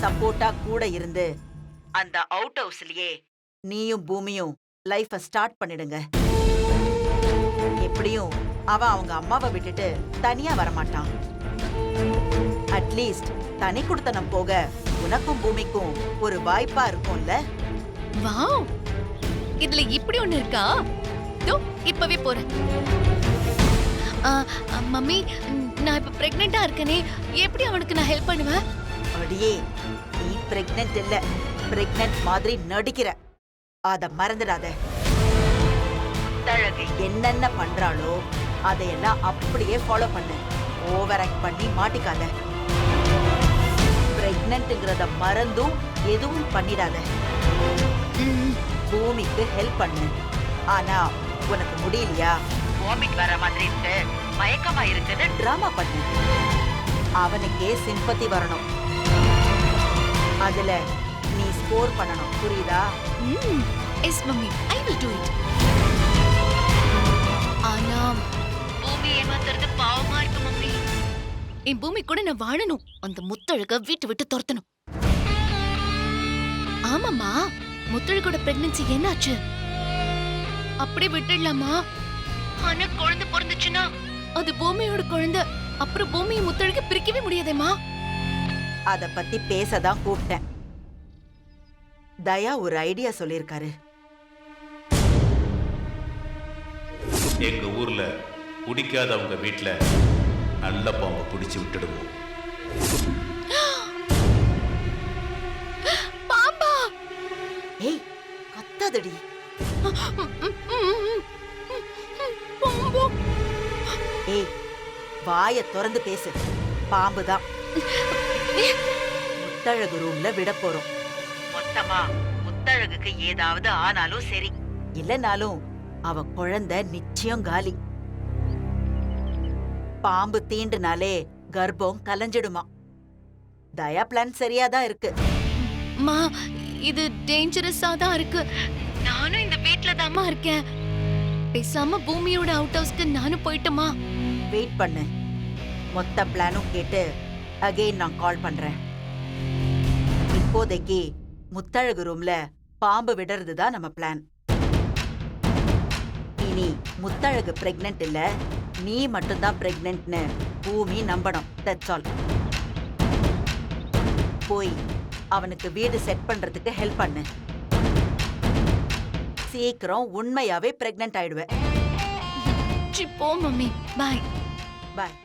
சப்போர்ட்டா கூட இருந்து அந்த அவுட் ஹவுஸ்லயே நீயும் பூமியும் லைஃப ஸ்டார்ட் பண்ணிடுங்க. எப்படியும் அவன் அவங்க அம்மாவை விட்டுட்டு தனியா வரமாட்டான். அட்லீஸ்ட் தனி குடுத்தனம் போக உனக்கும் பூமிக்கும் ஒரு வாய்ப்பா இருக்கும்ல? வாவ்! இதுல இப்படி ஒண்ணு இருக்கா? தோ இப்பவே போறேன். ஆ, மம்மி நான் இப்ப பிரெக்னெண்டா இருக்கனே. எப்படி அவனுக்கு நான் ஹெல்ப் பண்ணுவேன்? அடியே நீ பிரெக்னென்ட் இல்ல. பிரெக்னென்ட் மாதிரி நடிக்கிற. அத மறந்துடாத. தழகு. என்னென்ன பண்றாளோ அதையெல்லாம் அப்படியே ஃபாலோ பண்ணு. ஓவர் ஆக்ட் பண்ணி மாட்டிக்காத. பிரெக்னென்ட்ங்கிறத மறந்தும் எதுவும் பண்ணிடாத. பூமிக்கு ஹெல்ப் பண்ணு. ஆனா உனக்கு முடியலையா? வாமிட் வர மாதிரி இருக்கு. மயக்கமா இருக்குன்னு டிராமா பண்ணு. அவனுக்கே சிம்பத்தி வரணும். அதுல நீ ஸ்கோர் பண்ணணும். புரியுதா? Yes mummy. I will do it ஆனா பூமி ஏமாத்துறது பாவமா இருக்கு மம்மி. என் பூமி கூட நான் வாழணும். அந்த முத்தழுக வீட்டு விட்டு துரத்தணும். ஆமாம்மா. முத்தழுக்கோட பிரெக்னன்சி என்னாச்சு? அப்படியே விட்டுடலாமா? ஆனா குழந்தை பிறந்துச்சுன்னா? அது பூமியோட குழந்தை. அப்புறம் பூமியை முத்தழக பிரிக்கவே முடியாதேம்மா? அத பத்தி பேசதான் கூப்பிட்டேன். தயா ஒரு ஐடியா சொல்லியிருக்காரு. எங்க ஊர்ல குடிக்காதவங்க வீட்ல நல்ல பாம்பை பிடிச்சு விட்டுடுவோம். பாம்பா! ஏய் கத்தாதடி. ஏய் வாய திறந்து பேசு. பாம்பு தான் முத்தழகு ரூம்ல விட போறோம். மொத்தமா முத்தழகுக்கு ஏதாவது ஆனாலும் சரி. இல்லனாலும் அவ குழந்தை நிச்சயம் காலி. பாம்பு தீண்டுனாலே கர்ப்பம் கலைஞ்சிடுமா. தயா பிளான் சரியாதான் இருக்கு. மா இது டேஞ்சரஸா தான் இருக்கு. நானும் இந்த வீட்ல தாம்மா இருக்கேன். பேசாம பூமியோட அவுட் ஹவுஸ்க்கு நானும் போயிட்டுமா. வெயிட் பண்ணு. மொத்த பிளானும் கேட்டு அகைன் நான் கால் பண்றேன். இப்போதைக்கு முத்தழகு ரூம்ல பாம்பு விடுறது தான் நம்ம பிளான் இனி முத்தழகு பிரெக்னென்ட் இல்ல நீ மட்டும்தான் பிரெக்னென்ட்னு பூமி நம்பணும். தட்ஸ் ஆல் போய் அவனுக்கு வீடு செட் பண்றதுக்கு ஹெல்ப் பண்ணு. சீக்கிரம் உண்மையாவே பிரெக்னென்ட் ஆயிடுவேன் போ மம்மி பாய் பாய்